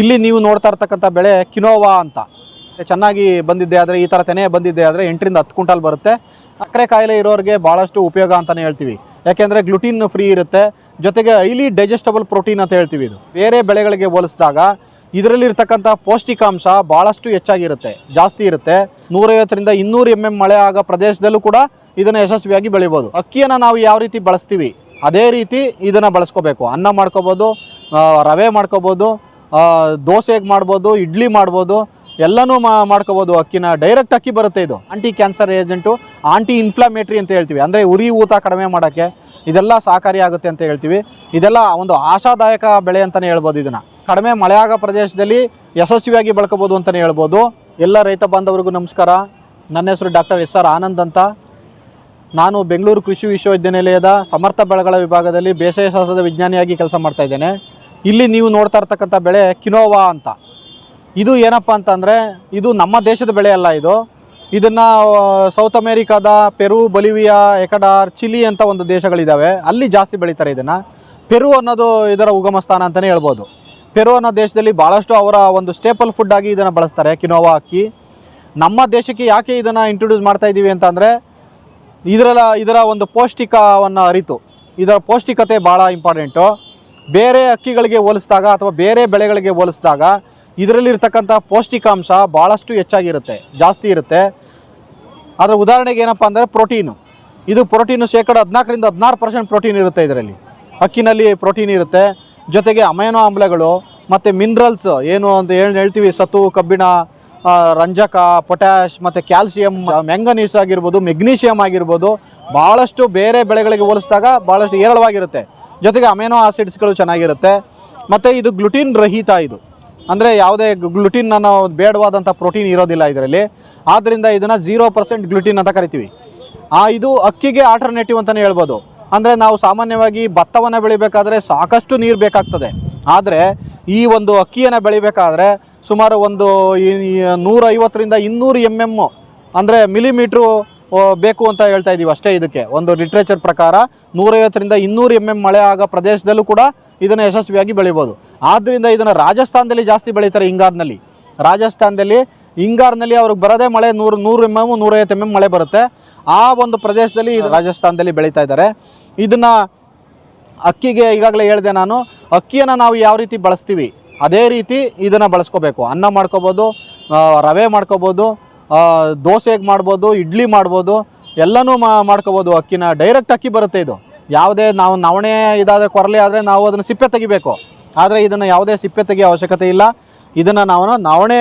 ಇಲ್ಲಿ ನೀವು ನೋಡ್ತಾ ಇರ್ತಕ್ಕಂಥ ಬೆಳೆ ಕಿನೋವಾ ಅಂತ. ಚೆನ್ನಾಗಿ ಬಂದಿದ್ದೆ ಆದರೆ ಈ ಥರ ತೆನೆ ಬಂದಿದ್ದೆ ಆದರೆ ಎಂಟರಿಂದ ಹತ್ತು ಕ್ವಿಂಟಲ್ ಬರುತ್ತೆ. ಸಕ್ಕರೆ ಕಾಯಿಲೆ ಇರೋರಿಗೆ ಭಾಳಷ್ಟು ಉಪಯೋಗ ಅಂತಲೇ ಹೇಳ್ತೀವಿ. ಯಾಕೆಂದರೆ ಗ್ಲುಟಿನ್ ಫ್ರೀ ಇರುತ್ತೆ. ಜೊತೆಗೆ ಹೈಲಿ ಡೈಜೆಸ್ಟಬಲ್ ಪ್ರೋಟೀನ್ ಅಂತ ಹೇಳ್ತೀವಿ ಇದು. ಬೇರೆ ಬೆಳೆಗಳಿಗೆ ಹೋಲಿಸಿದಾಗ ಇದರಲ್ಲಿರ್ತಕ್ಕಂಥ ಪೌಷ್ಟಿಕಾಂಶ ಭಾಳಷ್ಟು ಹೆಚ್ಚಾಗಿರುತ್ತೆ. ಜಾಸ್ತಿ ಇರುತ್ತೆ. ನೂರೈವತ್ತರಿಂದ ಇನ್ನೂರು ಎಂ ಎಂ ಮಳೆ ಆಗೋ ಪ್ರದೇಶದಲ್ಲೂ ಕೂಡ ಇದನ್ನು ಯಶಸ್ವಿಯಾಗಿ ಬೆಳಿಬೋದು. ಅಕ್ಕಿಯನ್ನು ನಾವು ಯಾವ ರೀತಿ ಬಳಸ್ತೀವಿ? ಅದೇ ರೀತಿ ಇದನ್ನು ಬಳಸ್ಕೋಬೇಕು. ಅನ್ನ ಮಾಡ್ಕೋಬೋದು ರವೆ ಮಾಡ್ಕೋಬೋದು ದೋಸೆಗೆ ಮಾಡ್ಬೋದು, ಇಡ್ಲಿ ಮಾಡ್ಬೋದು, ಎಲ್ಲನೂ ಮಾ ಮಾಡ್ಕೋಬೋದು. ಅಕ್ಕಿನ ಡೈರೆಕ್ಟ್ ಅಕ್ಕಿ ಬರುತ್ತೆ ಇದು. Anti cancer agent anti inflammatory ಅಂತ ಹೇಳ್ತೀವಿ. ಅಂದರೆ ಉರಿ, ಊತ ಕಡಿಮೆ ಮಾಡೋಕ್ಕೆ ಇದೆಲ್ಲ ಸಹಕಾರಿಯಾಗುತ್ತೆ ಅಂತ ಹೇಳ್ತೀವಿ. ಇದೆಲ್ಲ ಒಂದು ಆಶಾದಾಯಕ ಬೆಳೆ ಅಂತಲೇ ಹೇಳ್ಬೋದು ಇದನ್ನು. ಕಡಿಮೆ ಮಳೆಯಾಗ ಪ್ರದೇಶದಲ್ಲಿ ಯಶಸ್ವಿಯಾಗಿ ಬಳಕೋಬೋದು ಅಂತಲೇ ಹೇಳ್ಬೋದು. ಎಲ್ಲ ರೈತ ಬಾಂಧವರಿಗೂ ನಮಸ್ಕಾರ. ನನ್ನ ಹೆಸರು ಡಾಕ್ಟರ್ ಎಸ್ ಆರ್ ಆನಂದ್ ಅಂತ. ನಾನು ಬೆಂಗಳೂರು ಕೃಷಿ ವಿಶ್ವವಿದ್ಯಾನಿಲಯದ ಸಮರ್ಥ ಬೆಳೆಗಳ ವಿಭಾಗದಲ್ಲಿ ಬೇಸಾಯ ಶಾಸ್ತ್ರದ ವಿಜ್ಞಾನಿಯಾಗಿ ಕೆಲಸ ಮಾಡ್ತಾ ಇದ್ದೇನೆ. ಇಲ್ಲಿ ನೀವು ನೋಡ್ತಾ ಇರ್ತಕ್ಕಂಥ ಬೆಳೆ ಕಿನೋವಾ ಅಂತ. ಇದು ಏನಪ್ಪ ಅಂತಂದರೆ, ಇದು ನಮ್ಮ ದೇಶದ ಬೆಳೆ ಅಲ್ಲ ಇದು. ಇದನ್ನು ಸೌತ್ ಅಮೇರಿಕಾದ ಪೆರು, ಬೊಲಿವಿಯಾ, ಎಕಡಾರ್, ಚಿಲಿ ಅಂತ ಒಂದು ದೇಶಗಳಿದ್ದಾವೆ ಅಲ್ಲಿ ಜಾಸ್ತಿ ಬೆಳೀತಾರೆ ಇದನ್ನು. ಪೆರು ಅನ್ನೋದು ಇದರ ಉಗಮ ಸ್ಥಾನ ಅಂತಲೇ ಹೇಳ್ಬೋದು. ಪೆರು ಅನ್ನೋ ದೇಶದಲ್ಲಿ ಭಾಳಷ್ಟು ಅವರ ಒಂದು ಸ್ಟೇಪಲ್ ಫುಡ್ ಆಗಿ ಇದನ್ನು ಬಳಸ್ತಾರೆ, ಕಿನೋವಾ ಅಕ್ಕಿ. ನಮ್ಮ ದೇಶಕ್ಕೆ ಯಾಕೆ ಇದನ್ನು ಇಂಟ್ರೊಡ್ಯೂಸ್ ಮಾಡ್ತಾ ಇದ್ದೀವಿ ಅಂತಂದರೆ ಇದರ ಇದರ ಒಂದು ಪೌಷ್ಟಿಕವನ್ನು ಅರಿತು. ಇದರ ಪೌಷ್ಟಿಕತೆ ಭಾಳ ಇಂಪಾರ್ಟೆಂಟು ಬೇರೆ ಅಕ್ಕಿಗಳಿಗೆ ಹೋಲಿಸಿದಾಗ ಅಥವಾ ಬೇರೆ ಬೆಳೆಗಳಿಗೆ ಹೋಲಿಸಿದಾಗ ಇದರಲ್ಲಿರ್ತಕ್ಕಂಥ ಪೌಷ್ಟಿಕಾಂಶ ಭಾಳಷ್ಟು ಹೆಚ್ಚಾಗಿರುತ್ತೆ, ಜಾಸ್ತಿ ಇರುತ್ತೆ. ಅದರ ಉದಾಹರಣೆಗೆ ಏನಪ್ಪ ಅಂದರೆ ಪ್ರೋಟೀನು. ಇದು ಪ್ರೋಟೀನು ಶೇಕಡ ಹದಿನಾಲ್ಕರಿಂದ ಹದಿನಾರು ಪರ್ಸೆಂಟ್ ಪ್ರೋಟೀನ್ ಇರುತ್ತೆ ಇದರಲ್ಲಿ. ಅಕ್ಕಿನಲ್ಲಿ ಪ್ರೋಟೀನ್ ಇರುತ್ತೆ. ಜೊತೆಗೆ ಅಮೈನೋ ಆಮ್ಲಗಳು ಮತ್ತು ಮಿನರಲ್ಸ್, ಏನು ಅಂತ ಹೇಳಿ, ಹೇಳ್ತೀವಿ ಸತು ಕಬ್ಬಿಣ ರಂಜಕ ಪೊಟ್ಯಾಶ್ ಮತ್ತು ಕ್ಯಾಲ್ಸಿಯಂ, ಮ್ಯಾಂಗನೀಸ್ ಆಗಿರ್ಬೋದು, ಮೆಗ್ನೀಷಿಯಂ ಆಗಿರ್ಬೋದು ಭಾಳಷ್ಟು ಬೇರೆ ಬೆಳೆಗಳಿಗೆ ಹೋಲಿಸಿದಾಗ ಭಾಳಷ್ಟು ಏರಳವಾಗಿರುತ್ತೆ ಜೊತೆಗೆ ಅಮೆನೋ ಆಸಿಡ್ಸ್ಗಳು ಚೆನ್ನಾಗಿರುತ್ತೆ. ಮತ್ತು ಇದು ಗ್ಲುಟಿನ್ ರಹಿತ ಇದು. ಅಂದರೆ ಯಾವುದೇ ಗ್ಲುಟಿನ್ ಅನ್ನೋ ಬೇಡವಾದಂಥ ಪ್ರೋಟೀನ್ ಇರೋದಿಲ್ಲ ಇದರಲ್ಲಿ. ಆದ್ದರಿಂದ ಇದನ್ನು ಝೀರೋ ಪರ್ಸೆಂಟ್ ಗ್ಲುಟಿನ್ ಅಂತ ಕರಿತೀವಿ. ಆ, ಇದು ಅಕ್ಕಿಗೆ ಆಲ್ಟರ್ನೇಟಿವ್ ಅಂತಲೇ ಹೇಳ್ಬೋದು. ಅಂದರೆ ನಾವು ಸಾಮಾನ್ಯವಾಗಿ ಭತ್ತವನ್ನು ಬೆಳಿಬೇಕಾದ್ರೆ ಸಾಕಷ್ಟು ನೀರು ಬೇಕಾಗ್ತದೆ. ಆದರೆ ಈ ಒಂದು ಅಕ್ಕಿಯನ್ನು ಬೆಳಿಬೇಕಾದ್ರೆ ಸುಮಾರು ಒಂದು ನೂರೈವತ್ತರಿಂದ ಇನ್ನೂರು ಎಂ ಎಮ್ಮು ಅಂದರೆ ಮಿಲಿಮೀಟ್ರು ಬೇಕು ಅಂತ ಹೇಳ್ತಾ ಇದ್ದೀವಿ ಅಷ್ಟೇ ಇದಕ್ಕೆ. ಒಂದು ಲಿಟ್ರೇಚರ್ ಪ್ರಕಾರ ನೂರೈವತ್ತರಿಂದ ಇನ್ನೂರು ಎಂ ಎಂ ಮಳೆ ಆಗೋ ಪ್ರದೇಶದಲ್ಲೂ ಕೂಡ ಇದನ್ನು ಯಶಸ್ವಿಯಾಗಿ ಬೆಳಿಬೋದು. ಆದ್ದರಿಂದ ಇದನ್ನು ರಾಜಸ್ಥಾನದಲ್ಲಿ ಜಾಸ್ತಿ ಬೆಳೀತಾರೆ ಹಿಂಗಾರಿನಲ್ಲಿ ರಾಜಸ್ಥಾನದಲ್ಲಿ ಹಿಂಗಾರಿನಲ್ಲಿ ಅವ್ರಿಗೆ ಬರೋದೇ ಮಳೆ, ನೂರು ನೂರು ಎಂ ಎಂ ನೂರೈವತ್ತು ಎಂ ಎಂ ಮಳೆ ಬರುತ್ತೆ. ಆ ಒಂದು ಪ್ರದೇಶದಲ್ಲಿ ಇದು ರಾಜಸ್ಥಾನದಲ್ಲಿ ಬೆಳೀತಾ ಇದ್ದಾರೆ. ಇದನ್ನು ಅಕ್ಕಿಗೆ ಈಗಾಗಲೇ ಹೇಳಿದೆ ನಾನು, ಅಕ್ಕಿಯನ್ನು ನಾವು ಯಾವ ರೀತಿ ಬಳಸ್ತೀವಿ? ಅದೇ ರೀತಿ ಇದನ್ನು ಬಳಸ್ಕೋಬೇಕು. ಅನ್ನ ಮಾಡ್ಕೋಬೋದು ರವೆ ಮಾಡ್ಕೋಬೋದು ದೋಸೆಗೆ ಮಾಡ್ಬೋದು, ಇಡ್ಲಿ ಮಾಡ್ಬೋದು, ಎಲ್ಲನೂ ಮಾ, ಮಾಡ್ಕೋಬೋದು. ಅಕ್ಕಿನ ಡೈರೆಕ್ಟ್ ಅಕ್ಕಿ ಬರುತ್ತೆ ಇದು. ಯಾವುದೇ ನಾವು ನವಣೆ ಇದಾದರೆ ಕೊರಲೆ, ಆದರೆ ನಾವು ಅದನ್ನು ಸಿಪ್ಪೆ ತೆಗಿಬೇಕು. ಆದರೆ ಇದನ್ನು ಯಾವುದೇ ಸಿಪ್ಪೆ ತೆಗಿಯೋ ಅವಶ್ಯಕತೆ ಇಲ್ಲ. ಇದನ್ನು ನಾವು ನವಣೆ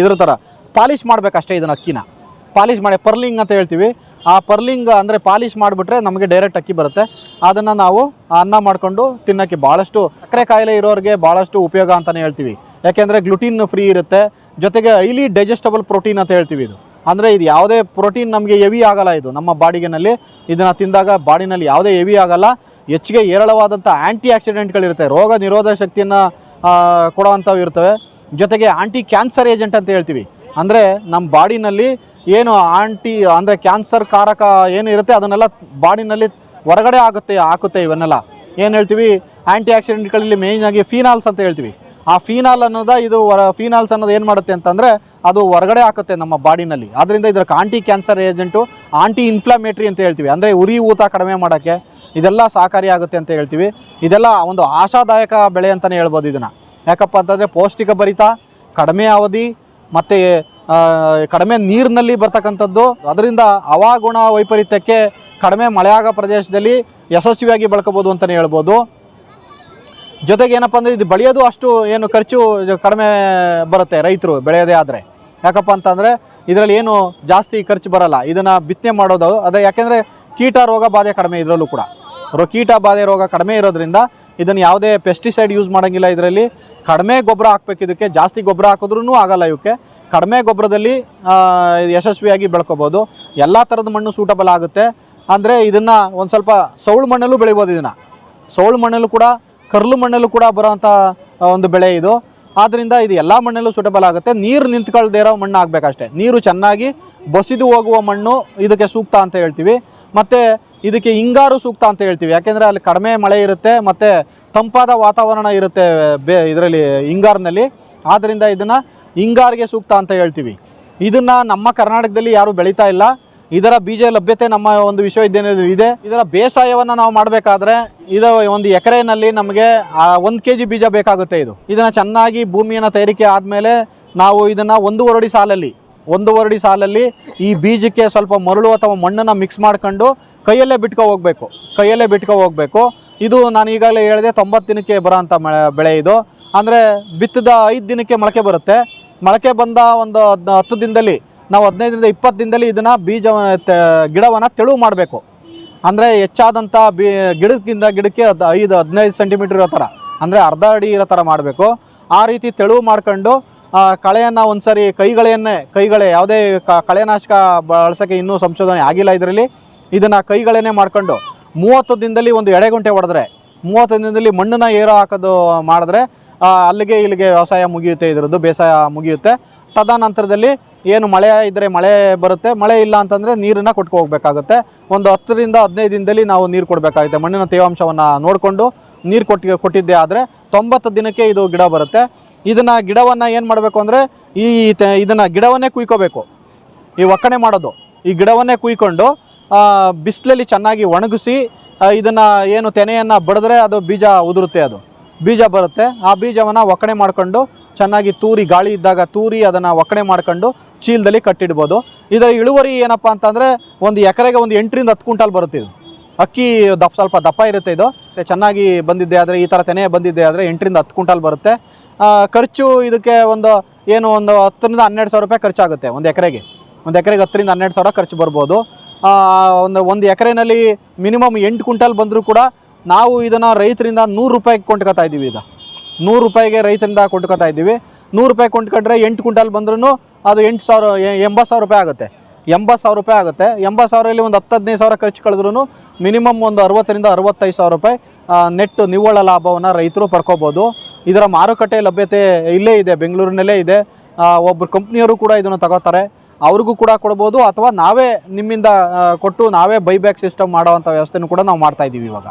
ಇದ್ರ ಥರ ಪಾಲಿಷ್ ಮಾಡಬೇಕಷ್ಟೇ ಇದನ್ನು ಅಕ್ಕಿನ. ಪಾಲಿಷ್ ಮಾಡಿ, ಪರ್ಲಿಂಗ್ ಅಂತ ಹೇಳ್ತೀವಿ. ಆ ಪರ್ಲಿಂಗ್ ಅಂದರೆ ಪಾಲಿಶ್ ಮಾಡಿಬಿಟ್ರೆ ನಮಗೆ ಡೈರೆಕ್ಟ್ ಅಕ್ಕಿ ಬರುತ್ತೆ. ಅದನ್ನು ನಾವು ಅನ್ನ ಮಾಡಿಕೊಂಡು ತಿನ್ನೋಕ್ಕೆ ಭಾಳಷ್ಟು ಸಕ್ಕರೆ ಕಾಯಿಲೆ ಇರೋರಿಗೆ ಭಾಳಷ್ಟು ಉಪಯೋಗ ಅಂತಲೇ ಹೇಳ್ತೀವಿ. ಯಾಕೆಂದರೆ ಗ್ಲುಟಿನ್ ಫ್ರೀ ಇರುತ್ತೆ. ಜೊತೆಗೆ ಹೈಲಿ ಡೈಜೆಸ್ಟಬಲ್ ಪ್ರೋಟೀನ್ ಅಂತ ಹೇಳ್ತೀವಿ ಇದು. ಅಂದರೆ ಇದು ಯಾವುದೇ ಪ್ರೋಟೀನ್ ನಮಗೆ ಹೆವಿ ಆಗಲ್ಲ ಇದು. ನಮ್ಮ ಬಾಡಿಗೆನಲ್ಲಿ ಇದನ್ನು ತಿಂದಾಗ ಬಾಡಿನಲ್ಲಿ ಯಾವುದೇ ಹೆವಿ ಆಗಲ್ಲ. ಹೆಚ್ಚಿಗೆ ಹೇರಳವಾದಂಥ ಆ್ಯಂಟಿ ಆಕ್ಸಿಡೆಂಟ್ಗಳಿರುತ್ತೆ ರೋಗ ನಿರೋಧಕ ಶಕ್ತಿಯನ್ನು ಕೊಡೋವಂಥವು ಇರ್ತವೆ. ಜೊತೆಗೆ ಆ್ಯಂಟಿ ಕ್ಯಾನ್ಸರ್ ಏಜೆಂಟ್ ಅಂತ ಹೇಳ್ತೀವಿ. ಅಂದರೆ ನಮ್ಮ ಬಾಡಿನಲ್ಲಿ ಏನು ಆಂಟಿ, ಅಂದರೆ ಕ್ಯಾನ್ಸರ್ ಕಾರಕ ಏನು ಇರುತ್ತೆ, ಅದನ್ನೆಲ್ಲ ಬಾಡಿನಲ್ಲಿ ಹೊರಗಡೆ ಆಗುತ್ತೆ, ಹಾಕುತ್ತೆ ಇವನ್ನೆಲ್ಲ. ಏನು ಹೇಳ್ತೀವಿ? ಆ್ಯಂಟಿ ಆಕ್ಸಿಡೆಂಟ್ಗಳಲ್ಲಿ ಮೇಯ್ನಾಗಿ ಫೀನಾಲ್ಸ್ ಅಂತ ಹೇಳ್ತೀವಿ. ಆ ಫೀನಾಲ್ ಅನ್ನೋದ ಇದು ಫೀನಾಲ್ಸ್ ಅನ್ನೋದು ಏನು ಮಾಡುತ್ತೆ ಅಂತಂದರೆ ಅದು ಹೊರಗಡೆ ಹಾಕುತ್ತೆ ನಮ್ಮ ಬಾಡಿನಲ್ಲಿ. ಅದರಿಂದ ಇದಕ್ಕೆ anti cancer agent, anti inflammatory ಅಂತ ಹೇಳ್ತೀವಿ. ಅಂದರೆ ಉರಿ ಊತ ಕಡಿಮೆ ಮಾಡೋಕ್ಕೆ ಇದೆಲ್ಲ ಸಹಕಾರಿಯಾಗುತ್ತೆ ಅಂತ ಹೇಳ್ತೀವಿ. ಇದೆಲ್ಲ ಒಂದು ಆಶಾದಾಯಕ ಬೆಳೆ ಅಂತಲೇ ಹೇಳ್ಬೋದು ಇದನ್ನು. ಯಾಕಪ್ಪ ಅಂತಂದರೆ ಪೌಷ್ಟಿಕ ಭರಿತ, ಕಡಿಮೆ ಅವಧಿ ಮತ್ತು ಕಡಿಮೆ ನೀರಿನಲ್ಲಿ ಬರ್ತಕ್ಕಂಥದ್ದು. ಅದರಿಂದ ಹವಾಗುಣ ವೈಪರೀತ್ಯಕ್ಕೆ ಕಡಿಮೆ ಮಳೆಯಾಗ ಪ್ರದೇಶದಲ್ಲಿ ಯಶಸ್ವಿಯಾಗಿ ಬಳಕೋಬೋದು ಅಂತಲೇ ಹೇಳ್ಬೋದು. ಜೊತೆಗೆ ಏನಪ್ಪ ಅಂದರೆ ಇದು ಬೆಳೆಯೋದು ಅಷ್ಟು ಏನು ಖರ್ಚು ಕಡಿಮೆ ಬರುತ್ತೆ ರೈತರು ಬೆಳೆಯೋದೇ ಆದರೆ. ಯಾಕಪ್ಪ ಅಂತಂದರೆ ಇದರಲ್ಲಿ ಏನು ಜಾಸ್ತಿ ಖರ್ಚು ಬರಲ್ಲ. ಇದನ್ನು ಬಿತ್ತನೆ ಮಾಡೋದು ಅದೇ ಯಾಕೆಂದರೆ ಕೀಟ ರೋಗ ಬಾಧೆ ಕಡಿಮೆ ಇದರಲ್ಲೂ ಕೂಡ. ಕೀಟ ಬಾಧೆ ರೋಗ ಕಡಿಮೆ ಇರೋದ್ರಿಂದ ಇದನ್ನು ಯಾವುದೇ ಪೆಸ್ಟಿಸೈಡ್ ಯೂಸ್ ಮಾಡೋಂಗಿಲ್ಲ ಇದರಲ್ಲಿ. ಕಡಿಮೆ ಗೊಬ್ಬರ ಹಾಕ್ಬೇಕು ಇದಕ್ಕೆ. ಜಾಸ್ತಿ ಗೊಬ್ಬರ ಹಾಕಿದ್ರೂ ಆಗಲ್ಲ ಇವಕ್ಕೆ ಕಡಿಮೆ ಗೊಬ್ಬರದಲ್ಲಿ ಯಶಸ್ವಿಯಾಗಿ ಬೆಳ್ಕೋಬೋದು. ಎಲ್ಲ ಥರದ ಮಣ್ಣು ಸೂಟಬಲ್ ಆಗುತ್ತೆ. ಅಂದರೆ ಇದನ್ನು ಒಂದು ಸ್ವಲ್ಪ ಸೌಳು ಮಣ್ಣಲ್ಲೂ ಬೆಳಿಬೋದು ಇದನ್ನು. ಸೌಳು ಮಣ್ಣಲ್ಲೂ ಕೂಡ, ಕರ್ಲು ಮಣ್ಣಲ್ಲೂ ಕೂಡ ಬರೋವಂಥ ಒಂದು ಬೆಳೆ ಇದು. ಆದ್ದರಿಂದ ಇದು ಎಲ್ಲ ಮಣ್ಣಲ್ಲೂ ಸೂಟಬಲ್ ಆಗುತ್ತೆ. ನೀರು ನಿಂತ್ಕೊಳ್ದೇ ಇರೋ ಮಣ್ಣು ಆಗಬೇಕಷ್ಟೇ. ನೀರು ಚೆನ್ನಾಗಿ ಬಸಿದು ಹೋಗುವ ಮಣ್ಣು ಇದಕ್ಕೆ ಸೂಕ್ತ ಅಂತ ಹೇಳ್ತೀವಿ. ಮತ್ತು ಇದಕ್ಕೆ ಹಿಂಗಾರು ಸೂಕ್ತ ಅಂತ ಹೇಳ್ತೀವಿ. ಯಾಕೆಂದರೆ ಅಲ್ಲಿ ಕಡಿಮೆ ಮಳೆ ಇರುತ್ತೆ, ಮತ್ತು ತಂಪಾದ ವಾತಾವರಣ ಇರುತ್ತೆ ಬೇ, ಇದರಲ್ಲಿ ಹಿಂಗಾರಿನಲ್ಲಿ. ಆದ್ದರಿಂದ ಇದನ್ನು ಹಿಂಗಾರಿಗೆ ಸೂಕ್ತ ಅಂತ ಹೇಳ್ತೀವಿ. ಇದನ್ನು ನಮ್ಮ ಕರ್ನಾಟಕದಲ್ಲಿ ಯಾರೂ ಬೆಳೀತಾ ಇಲ್ಲ. ಇದರ ಬೀಜ ಲಭ್ಯತೆ ನಮ್ಮ ಒಂದು ವಿಶ್ವವಿದ್ಯಾನಿಲಯದಲ್ಲಿ ಇದೆ. ಇದರ ಬೇಸಾಯವನ್ನು ನಾವು ಮಾಡಬೇಕಾದ್ರೆ ಇದು ಒಂದು ಎಕರೆನಲ್ಲಿ ನಮಗೆ ಒಂದು ಕೆ ಜಿ ಬೀಜ ಬೇಕಾಗುತ್ತೆ ಇದು. ಇದನ್ನು ಚೆನ್ನಾಗಿ ಭೂಮಿಯನ್ನು ತಯಾರಿಕೆ ಆದಮೇಲೆ ನಾವು ಇದನ್ನು ಒಂದೂವರೆ ಅಡಿ ಸಾಲಲ್ಲಿ ಒಂದೂವರೆ ಸಾಲಲ್ಲಿ ಈ ಬೀಜಕ್ಕೆ ಸ್ವಲ್ಪ ಮರಳು ಅಥವಾ ಮಣ್ಣನ್ನು ಮಿಕ್ಸ್ ಮಾಡ್ಕೊಂಡು ಕೈಯಲ್ಲೇ ಬಿಟ್ಕೊ ಹೋಗಬೇಕು. ಕೈಯಲ್ಲೇ ಬಿಟ್ಕೊ ಹೋಗಬೇಕು. ಇದು ನಾನು ಈಗಾಗಲೇ ಹೇಳಿದೆ, ತೊಂಬತ್ತು ದಿನಕ್ಕೆ ಬರೋಂಥ ಬೆಳೆ ಇದು. ಅಂದರೆ ಬಿತ್ತದ ಐದು ದಿನಕ್ಕೆ ಮೊಳಕೆ ಬರುತ್ತೆ. ಮೊಳಕೆ ಬಂದ ಒಂದು ಹತ್ತು ದಿನದಲ್ಲಿ ನಾವು ಹದಿನೈದರಿಂದ ಇಪ್ಪತ್ತು ದಿನದಲ್ಲಿ ಇದನ್ನು ಬೀಜ ಗಿಡವನ್ನು ತೆಳುವು ಮಾಡಬೇಕು. ಅಂದರೆ ಹೆಚ್ಚಾದಂಥ ಬಿ ಗಿಡಕ್ಕಿಂತ ಗಿಡಕ್ಕೆ ಅದು ಐದು ಹದಿನೈದು ಸೆಂಟಿಮೀಟ್ರ್ ಇರೋ ಥರ ಅಂದರೆ ಅರ್ಧ ಅಡಿ ಇರೋ ಥರ ಮಾಡಬೇಕು. ಆ ರೀತಿ ತೆಳುವು ಮಾಡ್ಕೊಂಡು ಕಳೆಯನ್ನು ಒಂದು ಸರಿ ಕೈಗಳೆಯನ್ನೇ ಕೈಗಳೆ ಯಾವುದೇ ಕಳೆನಾಶಕ ಬಳಸೋಕ್ಕೆ ಇನ್ನೂ ಸಂಶೋಧನೆ ಆಗಿಲ್ಲ ಇದರಲ್ಲಿ. ಇದನ್ನು ಕೈಗಳೇ ಮಾಡ್ಕೊಂಡು, ಮೂವತ್ತು ದಿನದಲ್ಲಿ ಒಂದು ಎಡೆಗುಂಟೆ ಹೊಡೆದ್ರೆ, ಮೂವತ್ತು ದಿನದಲ್ಲಿ ಮಣ್ಣನ್ನು ಏರೋ ಹಾಕೋದು ಮಾಡಿದ್ರೆ ಅಲ್ಲಿಗೆ ಇಲ್ಲಿಗೆ ವ್ಯವಸಾಯ ಮುಗಿಯುತ್ತೆ, ಇದರದ್ದು ಬೇಸಾಯ ಮುಗಿಯುತ್ತೆ. ತದನಂತರದಲ್ಲಿ ಏನು ಮಳೆ ಇದ್ದರೆ ಮಳೆ ಬರುತ್ತೆ, ಮಳೆ ಇಲ್ಲ ಅಂತಂದರೆ ನೀರನ್ನು ಕೊಟ್ಕೊ ಹೋಗ್ಬೇಕಾಗುತ್ತೆ. ಒಂದು ಹತ್ತರಿಂದ ಹದಿನೈದು ದಿನದಲ್ಲಿ ನಾವು ನೀರು ಕೊಡಬೇಕಾಗುತ್ತೆ. ಮಣ್ಣಿನ ತೇವಾಂಶವನ್ನು ನೋಡಿಕೊಂಡು ನೀರು ಕೊಟ್ಟು, ಕೊಟ್ಟಿದ್ದೆ ಆದರೆ ತೊಂಬತ್ತು ದಿನಕ್ಕೆ ಇದು ಗಿಡ ಬರುತ್ತೆ. ಇದನ್ನು ಗಿಡವನ್ನು ಏನು ಮಾಡಬೇಕು ಅಂದರೆ ಈ ಇದನ್ನು ಗಿಡವನ್ನೇ ಕುಯ್ಕೋಬೇಕು. ಈ ಒಕ್ಕಣೆ ಮಾಡೋದು. ಈ ಗಿಡವನ್ನೇ ಕುಯ್ಕೊಂಡು ಬಿಸಿಲಲ್ಲಿ ಚೆನ್ನಾಗಿ ಒಣಗಿಸಿ ಇದನ್ನು ಏನು ತೆನೆಯನ್ನು ಬಡಿದ್ರೆ ಅದು ಬೀಜ ಉದುರುತ್ತೆ ಅದು. ಬೀಜ ಬರುತ್ತೆ. ಆ ಬೀಜವನ್ನು ಒಕ್ಕಣೆ ಮಾಡ್ಕೊಂಡು ಚೆನ್ನಾಗಿ ತೂರಿ, ಗಾಳಿ ಇದ್ದಾಗ ತೂರಿ ಅದನ್ನು ಒಕ್ಕಣೆ ಮಾಡ್ಕೊಂಡು ಚೀಲದಲ್ಲಿ ಕಟ್ಟಿಡ್ಬೋದು. ಇದರ ಇಳುವರಿ ಏನಪ್ಪ ಅಂತಂದರೆ ಒಂದು ಎಕರೆಗೆ ಒಂದು ಎಂಟರಿಂದ ಹತ್ತು ಕ್ವಿಂಟಾಲ್ ಬರುತ್ತೆ ಇದು. ಅಕ್ಕಿ ದಪ್ಪ, ಸ್ವಲ್ಪ ದಪ್ಪ ಇರುತ್ತೆ ಇದು. ಚೆನ್ನಾಗಿ ಬಂದಿದ್ದೆ ಆದರೆ, ಈ ಥರ ತೆನೆ ಬಂದಿದ್ದೆ ಆದರೆ ಎಂಟರಿಂದ ಹತ್ತು ಕ್ವಿಂಟಾಲ್ ಬರುತ್ತೆ. ಖರ್ಚು ಇದಕ್ಕೆ ಒಂದು ಏನು ಒಂದು ಹತ್ತರಿಂದ ಹನ್ನೆರಡು ಸಾವಿರ ರೂಪಾಯಿ ಖರ್ಚಾಗುತ್ತೆ ಒಂದು ಎಕರೆಗೆ. ಒಂದು ಎಕರೆಗೆ ಹತ್ತರಿಂದ ಹನ್ನೆರಡು ಸಾವಿರ ಖರ್ಚು ಬರ್ಬೋದು. ಒಂದು ಒಂದು ಎಕರೆನಲ್ಲಿ ಮಿನಿಮಮ್ ಎಂಟು ಕ್ವಿಂಟಾಲ್ ಬಂದರೂ ಕೂಡ ನಾವು ಇದನ್ನು ರೈತರಿಂದ ನೂರು ರೂಪಾಯಿಗೆ ಕೊಂಡ್ಕೊತಾ ಇದ್ದೀವಿ ಈಗ. ನೂರು ರೂಪಾಯಿಗೆ ರೈತರಿಂದ ಕೊಂಡ್ಕೊತಾ ಇದ್ದೀವಿ. ನೂರು ರೂಪಾಯಿ ಕೊಂಡ್ಕೊಂಡ್ರೆ ಎಂಟು ಕ್ವಿಂಟಾಲ್ ಬಂದ್ರೂ ಅದು ಎಂಟು ಸಾವಿರ ಎಂಬತ್ತು ಸಾವಿರ ರೂಪಾಯಿ ಆಗುತ್ತೆ. ಎಂಬತ್ತು ಸಾವಿರ ರೂಪಾಯಿ ಆಗುತ್ತೆ. ಎಂಬತ್ತು ಸಾವಿರಲ್ಲಿ ಒಂದು ಹತ್ತು ಹದಿನೈದು ಸಾವಿರ ಖರ್ಚು ಕಳೆದ್ರೂ ಮಿನಿಮಮ್ ಒಂದು ಅರವತ್ತರಿಂದ ಅರವತ್ತೈದು ಸಾವಿರ ರೂಪಾಯಿ ನೆಟ್ಟು ನಿವ್ವಳ ಲಾಭವನ್ನು ರೈತರು ಪಡ್ಕೋಬೋದು. ಇದರ ಮಾರುಕಟ್ಟೆ ಲಭ್ಯತೆ ಇಲ್ಲೇ ಇದೆ, ಬೆಂಗಳೂರಿನಲ್ಲೇ ಇದೆ. ಒಬ್ಬರು ಕಂಪ್ನಿಯವರು ಕೂಡ ಇದನ್ನು ತಗೋತಾರೆ. ಅವ್ರಿಗೂ ಕೂಡ ಕೊಡ್ಬೋದು ಅಥವಾ ನಾವೇ ನಿಮ್ಮಿಂದ ಕೊಟ್ಟು ನಾವೇ ಬೈಬ್ಯಾಕ್ ಸಿಸ್ಟಮ್ ಮಾಡೋವಂಥ ವ್ಯವಸ್ಥೆನೂ ಕೂಡ ನಾವು ಮಾಡ್ತಾಯಿದ್ದೀವಿ ಇವಾಗ.